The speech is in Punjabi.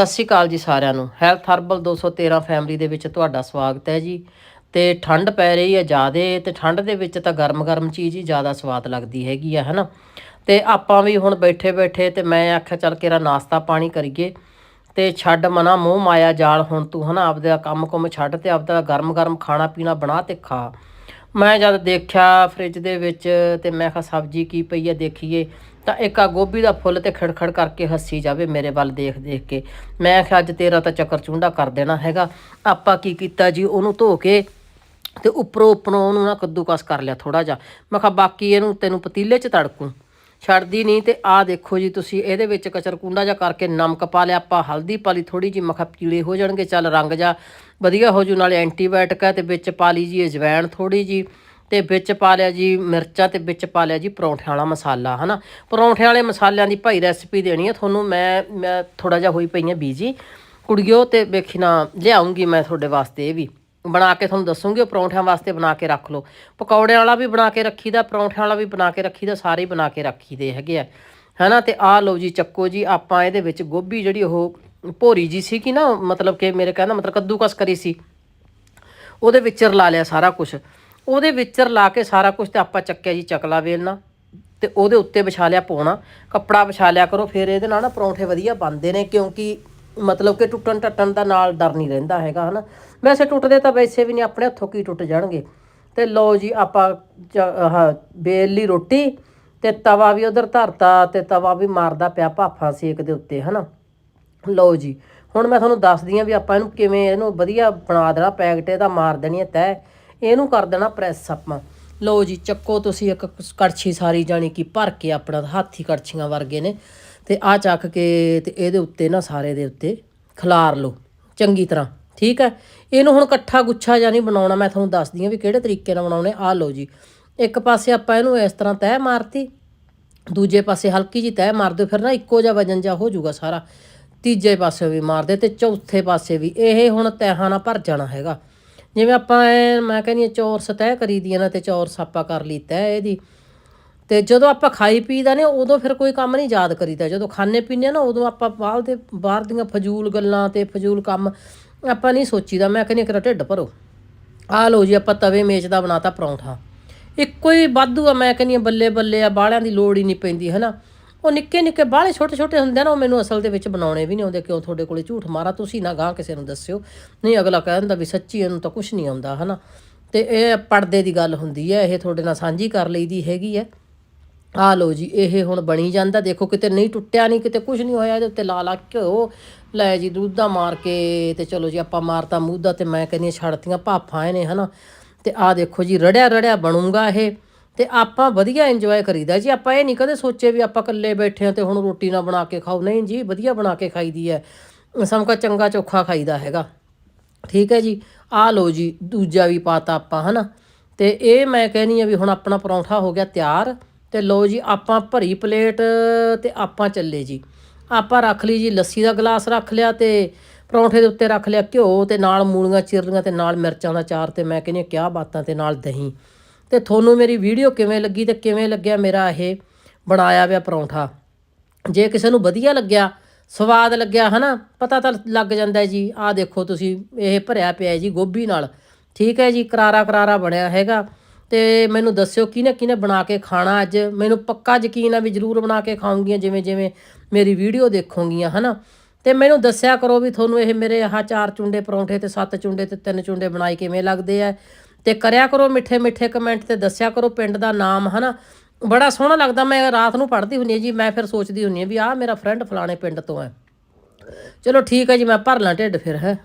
ਸਤਿ ਸ਼੍ਰੀ ਅਕਾਲ ਜੀ ਸਾਰਿਆਂ ਨੂੰ। ਹੈਲਥ ਹਰਬਲ 213 ਫੈਮਿਲੀ ਦੇ ਵਿੱਚ ਤੁਹਾਡਾ ਸਵਾਗਤ ਹੈ ਜੀ। ਤੇ ਠੰਡ ਪੈ ਰਹੀ ਹੈ ਜ਼ਿਆਦੇ, ਤੇ ਠੰਡ ਦੇ ਵਿੱਚ ਤਾਂ ਗਰਮ-ਗਰਮ ਚੀਜ਼ ਹੀ ਜ਼ਿਆਦਾ ਸਵਾਦ ਲੱਗਦੀ ਹੈਗੀ ਆ, ਹਨਾ? ਤੇ ਆਪਾਂ ਵੀ ਹੁਣ ਬੈਠੇ-ਬੈਠੇ ਤੇ ਮੈਂ ਆਖਿਆ, ਚੱਲ ਕੇਰਾ ਨਾਸ਼ਤਾ ਪਾਣੀ ਕਰੀਏ। ਤੇ ਛੱਡ ਮਨਾ ਮੂੰਹ ਮਾਇਆ ਜਾਲ ਹੁਣ ਤੂੰ, ਹਨਾ? ਆਪਦਾ ਕੰਮ ਕੁਮ ਛੱਡ ਤੇ ਆਪਦਾ ਗਰਮ-ਗਰਮ ਖਾਣਾ ਪੀਣਾ ਬਣਾ ਤੇ ਖਾ। ਮੈਂ ਜਦ ਦੇਖਿਆ ਫ੍ਰਿਜ ਦੇ ਵਿੱਚ ਤੇ ਮੈਂ ਕਿਹਾ, ਸਬਜ਼ੀ ਕੀ ਪਈ ਹੈ ਦੇਖੀਏ, ਤਾਂ ਇੱਕ ਆ ਗੋਭੀ ਦਾ ਫੁੱਲ ਤੇ ਖੜਖੜ ਕਰਕੇ ਹੱਸੀ ਜਾਵੇ ਮੇਰੇ ਵੱਲ ਦੇਖ ਦੇਖ ਕੇ। ਮੈਂ ਕਿਹਾ, ਅੱਜ ਤੇਰਾ ਤਾਂ ਚੱਕਰ ਚੁੰਡਾ ਕਰ ਦੇਣਾ ਹੈਗਾ। ਆਪਾਂ ਕੀ ਕੀਤਾ ਜੀ, ਉਹਨੂੰ ਧੋ ਕੇ ਤੇ ਉੱਪਰੋਂ ਉੱਪਰੋਂ ਉਹਨੂੰ ਨਾ ਕੱਦੂਕਸ ਕਰ ਲਿਆ ਥੋੜਾ ਜਿਹਾ। ਮੈਂ ਕਿਹਾ, ਬਾਕੀ ਇਹਨੂੰ ਤੈਨੂੰ ਪਤੀਲੇ 'ਚ ਤੜਕੂ। ਛੱਡਦੀ ਨਹੀਂ ਤੇ ਆਹ ਦੇਖੋ ਜੀ ਤੁਸੀਂ, ਇਹਦੇ ਵਿੱਚ ਕਚਰ ਕੁੰਡਾ ਜਿਹਾ ਕਰਕੇ ਨਮਕ ਪਾ ਲਿਆ, ਆਪਾਂ ਹਲਦੀ ਪਾ ਲਈ ਥੋੜੀ ਜੀ ਮਖਾ ਪੀਲੇ ਹੋ ਜਾਣਗੇ, ਚੱਲ ਰੰਗ ਜਾ ਵਧੀਆ ਹੋ ਜੂ, ਨਾਲੇ ਐਂਟੀਬਾਇਓਟਿਕ ਹੈ ਤੇ ਵਿੱਚ ਪਾ ਲਈ ਜੀ ਅਜਵੈਣ ਥੋੜੀ ਜੀ ਤੇ ਵਿੱਚ ਪਾ ਲਿਆ ਜੀ ਮਿਰਚਾਂ ਤੇ ਵਿੱਚ ਪਾ ਲਿਆ ਜੀ ਪਰੌਂਠਿਆਂ ਵਾਲਾ ਮਸਾਲਾ, ਹਨਾ? ਪਰੌਂਠਿਆਂ ਵਾਲੇ ਮਸਾਲਿਆਂ ਦੀ ਭਾਈ ਰੈਸਪੀ ਦੇਣੀ ਹੈ ਤੁਹਾਨੂੰ ਮੈਂ ਮੈਂ ਥੋੜਾ ਜਿਹਾ ਹੋਈ ਪਈ ਹਾਂ ਬੀਜੀ ਕੁੜੀਓ ਤੇ ਵੇਖੀ ਨਾ, ਲਿਆਉਂਗੀ ਮੈਂ ਤੁਹਾਡੇ ਵਾਸਤੇ ਇਹ ਵੀ। ਬਣਾ ਕੇ ਤੁਹਾਨੂੰ ਦੱਸੂਗੀ, ਉਹ ਪਰੌਂਠਿਆਂ ਵਾਸਤੇ ਬਣਾ ਕੇ ਰੱਖ ਲਓ। ਪਕੌੜਿਆਂ ਵਾਲਾ ਵੀ ਬਣਾ ਕੇ ਰੱਖੀਦਾ, ਪਰੌਂਠਿਆਂ ਵਾਲਾ ਵੀ ਬਣਾ ਕੇ ਰੱਖੀਦਾ, ਸਾਰੇ ਹੀ ਬਣਾ ਕੇ ਰੱਖੀਦੇ ਹੈਗੇ ਆ। ਹਨਾ, ਤੇ ਆ ਲਓ ਜੀ, ਚੱਕੋ ਜੀ, ਆਪਾਂ ਇਹਦੇ ਵਿੱਚ ਗੋਭੀ ਜਿਹੜੀ ਉਹ ਭੋਰੀ ਜੀ ਸੀ ਕਿ ਨਾ, ਮਤਲਬ ਕਿ ਮੇਰੇ ਕਹਿੰਦਾ ਮਤਲਬ ਕੱਦੂਕਸ ਕਰੀ ਸੀ। ਉਹਦੇ ਵਿੱਚ ਰਲਾ ਲਿਆ ਸਾਰਾ ਕੁਝ ਉਹਦੇ ਵਿੱਚ ਰਲਾ ਕੇ ਸਾਰਾ ਕੁਝ ਤੇ ਆਪਾਂ ਚੱਕਿਆ ਜੀ ਚਕਲਾ ਵੇਲਣਾ, ਤੇ ਉਹਦੇ ਉੱਤੇ ਵਿਛਾ ਲਿਆ ਪੋਣਾ। ਕੱਪੜਾ ਵਿਛਾ ਲਿਆ ਕਰੋ, ਫਿਰ ਇਹਦੇ ਨਾਲ ਨਾ ਪਰੌਂਠੇ ਵਧੀਆ ਬਣਦੇ ਨੇ, ਕਿਉਂਕਿ ਮਤਲਬ ਕਿ ਟੁੱਟਣ ਟੱਟਣ ਦਾ ਨਾਲ ਡਰ ਨਹੀਂ ਰਹਿੰਦਾ ਹੈਗਾ, ਹਨਾ। ਵੈਸੇ ਟੁੱਟਦੇ ਤਾਂ ਵੈਸੇ ਵੀ ਨਹੀਂ, ਆਪਣੇ ਹੱਥੋਂ ਕੀ ਟੁੱਟ ਜਾਣਗੇ। ਤੇ ਲਓ ਜੀ, ਆਪਾਂ ਚ- ਆਹ ਬੇਲੀ ਰੋਟੀ ਤੇ ਤਵਾ ਵੀ ਉਧਰ ਧਰਤਾ ਤੇ ਤਵਾ ਵੀ ਮਾਰਦਾ ਪਿਆ ਭਾਫਾਂ ਸੇਕ ਦੇ ਉੱਤੇ, ਹਨਾ। ਲਓ ਜੀ, ਹੁਣ ਮੈਂ ਤੁਹਾਨੂੰ ਦੱਸਦੀ ਆ ਵੀ ਆਪਾਂ ਇਹਨੂੰ ਕਿਵੇਂ ਇਹਨੂੰ ਵਧੀਆ ਬਣਾ ਦੇਣਾ, ਪੈਕਟ ਇਹਦਾ ਮਾਰ ਦੇਣੀ ਹੈ ਤੈ ਇਹਨੂੰ ਕਰ ਦੇਣਾ ਪ੍ਰੈਸ ਆਪਾਂ। ਲਓ ਜੀ, ਚੱਕੋ ਤੁਸੀਂ ਇੱਕ ਕੜਛੀ ਸਾਰੀ ਜਾਣੀ ਕਿ ਭਰ ਕੇ ਆਪਣਾ, ਹਾਥੀ ਕੜਛੀਆਂ ਵਰਗੇ ਨੇ। ਤੇ ਆ ਚੱਕ ਕੇ ਤੇ ਇਹਦੇ ਉੱਤੇ ਨਾ ਸਾਰੇ ਦੇ ਉੱਤੇ ਖਿਲਾਰ ਲਓ, ਚੰਗੀ ਤਰ੍ਹਾਂ, ਠੀਕ ਹੈ? ਇਹਨੂੰ ਹੁਣ ਇਕੱਠਾ ਗੁੱਛਾ ਜਾਂ ਨਹੀਂ ਬਣਾਉਣਾ, ਮੈਂ ਤੁਹਾਨੂੰ ਦੱਸਦੀ ਹਾਂ ਵੀ ਕਿਹੜੇ ਤਰੀਕੇ ਨਾਲ ਬਣਾਉਣੇ ਆ ਲਓ ਜੀ। ਇੱਕ ਪਾਸੇ ਆਪਾਂ ਇਹਨੂੰ ਇਸ ਤਰ੍ਹਾਂ ਤੈਅ ਮਾਰਤੀ, ਦੂਜੇ ਪਾਸੇ ਹਲਕੀ ਜੀ ਤੈਅ ਮਾਰ ਦਿਓ, ਫਿਰ ਨਾ ਇੱਕੋ ਜਿਹਾ ਵਜਨ ਜਾ ਹੋ ਜਾਊਗਾ ਸਾਰਾ। ਤੀਜੇ ਪਾਸੇ ਵੀ ਮਾਰ ਦੇ ਤੇ ਚੌਥੇ ਪਾਸੇ ਵੀ, ਇਹ ਹੁਣ ਤੈਹਾਂ ਨਾਲ ਭਰ ਜਾਣਾ ਹੈਗਾ। ਜਿਵੇਂ ਆਪਾਂ ਐਂ, ਮੈਂ ਕਹਿੰਦੀ ਹਾਂ ਚੌਰਸ ਤੈਅ ਕਰੀ ਦੀਆਂ ਨਾ ਤੇ ਚੌਰਸ ਆਪਾਂ ਕਰ ਲਈ ਤੈਅ ਇਹਦੀ। ਤੇ ਜਦੋਂ ਆਪਾਂ ਖਾਈ ਪੀਦਾ ਨੇ, ਉਦੋਂ ਫਿਰ ਕੋਈ ਕੰਮ ਨਹੀਂ ਯਾਦ ਕਰੀਦਾ। ਜਦੋਂ ਖਾਣੇ ਪੀਨੇ ਨਾ, ਉਦੋਂ ਆਪਾਂ ਬਾਹਰ ਦੇ, ਬਾਹਰ ਦੀਆਂ ਫਜ਼ੂਲ ਗੱਲਾਂ ਤੇ ਫਜ਼ੂਲ ਕੰਮ ਆਪਾਂ ਨਹੀਂ ਸੋਚੀਦਾ। ਮੈਂ ਕਹਿੰਦੀ ਕਿ ਢਿੱਡ ਭਰੋ। ਆ ਲਓ ਜੀ, ਆਪਾਂ ਤਵੇ ਮੇਚ ਦਾ ਬਣਾਤਾ ਪਰੌਂਠਾ। ਇੱਕੋ ਹੀ ਵਾਧੂ ਆ, ਮੈਂ ਕਹਿੰਦੀ ਹਾਂ ਬੱਲੇ ਬੱਲੇ ਆ, ਬਾਹਲਿਆਂ ਦੀ ਲੋੜ ਹੀ ਨਹੀਂ ਪੈਂਦੀ, ਹਨਾ? ਉਹ ਨਿੱਕੇ ਨਿੱਕੇ, ਬਾਹਲੇ ਛੋਟੇ ਛੋਟੇ ਹੁੰਦੇ ਆ ਨਾ, ਉਹ ਮੈਨੂੰ ਅਸਲ ਦੇ ਵਿੱਚ ਬਣਾਉਣੇ ਵੀ ਨਹੀਂ ਆਉਂਦੇ। ਕਿਉਂ ਤੁਹਾਡੇ ਕੋਲੇ ਝੂਠ ਮਾਰਾ? ਤੁਸੀਂ ਨਾ ਗਾਂ ਕਿਸੇ ਨੂੰ ਦੱਸਿਓ। ਨਹੀਂ, ਅਗਲਾ ਕਹਿ ਦਿੰਦਾ ਵੀ ਸੱਚੀ ਇਹਨੂੰ ਤਾਂ ਕੁਝ ਨਹੀਂ ਆਉਂਦਾ, ਹਨਾ? ਤੇ ਇਹ ਪਰਦੇ ਦੀ ਗੱਲ ਹੁੰਦੀ ਹੈ, ਇਹ ਤੁਹਾਡੇ ਨਾਲ ਸਾਂਝੀ ਕਰ ਲਈਦੀ ਹੈਗੀ ਹੈ। ਆ ਲਓ ਜੀ, ਇਹ ਹੁਣ ਬਣੀ ਜਾਂਦਾ, ਦੇਖੋ ਕਿਤੇ ਨਹੀਂ ਟੁੱਟਿਆ ਨਹੀਂ, ਕਿਤੇ ਕੁਝ ਨਹੀਂ ਹੋਇਆ, ਇਹਦੇ ਉੱਤੇ ਲਾ ਲਾ ਘਿਓ ਲੈ ਜੀ, ਦੁੱਧਾ ਮਾਰ ਕੇ ਤੇ ਚਲੋ ਜੀ, ਆਪਾਂ ਮਾਰਤਾ ਮੂਧਾ ਤੇ ਮੈਂ ਕਹਿੰਦੀ ਹਾਂ ਛੱਡਤੀਆਂ ਭਾਫਾਂ ਇਹਨੇ, ਹਨਾ। ਤੇ ਆ ਦੇਖੋ ਜੀ, ਰੜਿਆ ਰੜਿਆ ਬਣੂਗਾ ਇਹ, ਤੇ ਆਪਾਂ ਵਧੀਆ ਇੰਜੋਏ ਕਰੀਦਾ ਜੀ। ਆਪਾਂ ਇਹ ਨਹੀਂ ਕਦੇ ਸੋਚੇ ਵੀ ਆਪਾਂ ਇਕੱਲੇ ਬੈਠੇ ਆ ਤੇ ਹੁਣ ਰੋਟੀ ਨਾ ਬਣਾ ਕੇ ਖਾਓ। ਨਹੀਂ ਜੀ, ਵਧੀਆ ਬਣਾ ਕੇ ਖਾਈਦੀ ਹੈ। ਸਮਕਾ ਚੰਗਾ ਚੋਖਾ ਖਾਈਦਾ ਹੈਗਾ। ਠੀਕ ਹੈ ਜੀ ਆ ਲਓ ਜੀ, ਦੂਜਾ ਵੀ ਪਾਤਾ ਆਪਾਂ, ਹਨਾ। ਤੇ ਇਹ ਮੈਂ ਕਹਿੰਨੀ ਆ ਵੀ ਹੁਣ ਆਪਣਾ ਪਰੌਂਠਾ ਹੋ ਗਿਆ ਤਿਆਰ। ਤੇ ਲਓ ਜੀ, ਆਪਾਂ ਭਰੀ ਪਲੇਟ ਤੇ ਆਪਾਂ ਚੱਲੇ ਜੀ। ਆਪਾਂ ਰੱਖ ਲਈ ਜੀ, ਲੱਸੀ ਦਾ ਗਲਾਸ ਰੱਖ ਲਿਆ ਤੇ ਪਰੌਂਠੇ ਦੇ ਉੱਤੇ ਰੱਖ ਲਿਆ ਘਿਓ ਤੇ ਨਾਲ ਮੂਲੀਆਂ, ਚੀਰਲੀਆਂ ਤੇ ਨਾਲ ਮਿਰਚਾਂ ਦਾ ਚਾਰ ਤੇ ਮੈਂ ਕਹਿੰਦੀ ਆ ਕਿਆ ਬਾਤਾਂ ਤੇ ਨਾਲ ਦਹੀਂ। ਤੇ ਤੁਹਾਨੂੰ ਮੇਰੀ ਵੀਡੀਓ ਕਿਵੇਂ ਲੱਗੀ ਤੇ ਕਿਵੇਂ ਲੱਗਿਆ ਮੇਰਾ ਇਹ ਬਣਾਇਆ ਹੋਇਆ ਪਰੌਂਠਾ? ਜੇ ਕਿਸੇ ਨੂੰ ਵਧੀਆ ਲੱਗਿਆ, ਸਵਾਦ ਲੱਗਿਆ, ਹਨਾ, ਪਤਾ ਤਾਂ ਲੱਗ ਜਾਂਦਾ ਜੀ, ਆਹ ਦੇਖੋ ਤੁਸੀਂ, ਇਹ ਭਰਿਆ ਪਿਆ ਜੀ ਗੋਭੀ ਨਾਲ। ਠੀਕ ਹੈ ਜੀ ਕਰਾਰਾ ਕਰਾਰਾ ਬਣਿਆ ਹੈਗਾ। ਤੇ ਮੈਨੂੰ ਦੱਸਿਓ ਕਿਹਨੇ ਕਿਹਨੇ ਬਣਾ ਕੇ ਖਾਣਾ ਅੱਜ। ਮੈਨੂੰ ਪੱਕਾ ਯਕੀਨ ਆ ਵੀ ਜ਼ਰੂਰ ਬਣਾ ਕੇ ਖਾਉਂਗੀਆਂ ਜਿਵੇਂ ਜਿਵੇਂ ਮੇਰੀ ਵੀਡੀਓ ਦੇਖੋਗੀਆਂ, ਹਨਾ? ਤੇ ਮੈਨੂੰ ਦੱਸਿਆ ਕਰੋ ਵੀ ਤੁਹਾਨੂੰ ਇਹ ਮੇਰੇ ਆਹ ਚਾਰ ਚੁੰਡੇ ਪਰੌਂਠੇ ਤੇ ਸੱਤ ਚੁੰਡੇ ਤੇ ਤਿੰਨ ਚੁੰਡੇ ਬਣਾਈ ਕਿਵੇਂ ਲੱਗਦੇ ਆ। ਤੇ ਕਰਿਆ ਕਰੋ ਮਿੱਠੇ ਮਿੱਠੇ ਕਮੈਂਟ ਤੇ ਦੱਸਿਆ ਕਰੋ ਪਿੰਡ ਦਾ ਨਾਮ, ਹਨਾ? ਬੜਾ ਸੋਹਣਾ ਲੱਗਦਾ, ਮੈਂ ਰਾਤ ਨੂੰ ਪੜ੍ਹਦੀ ਹੁੰਨੀ ਹਾਂ ਜੀ, ਮੈਂ ਫਿਰ ਸੋਚਦੀ ਹੁੰਨੀ ਹਾਂ ਵੀ ਆਹ ਮੇਰਾ ਫਰੈਂਡ ਫਲਾਣੇ ਪਿੰਡ ਤੋਂ ਹੈ। ਚਲੋ ਠੀਕ ਹੈ ਜੀ, ਮੈਂ ਭਰ ਲਾਂ ਢਿੱਡ ਫਿਰ, ਹੈ?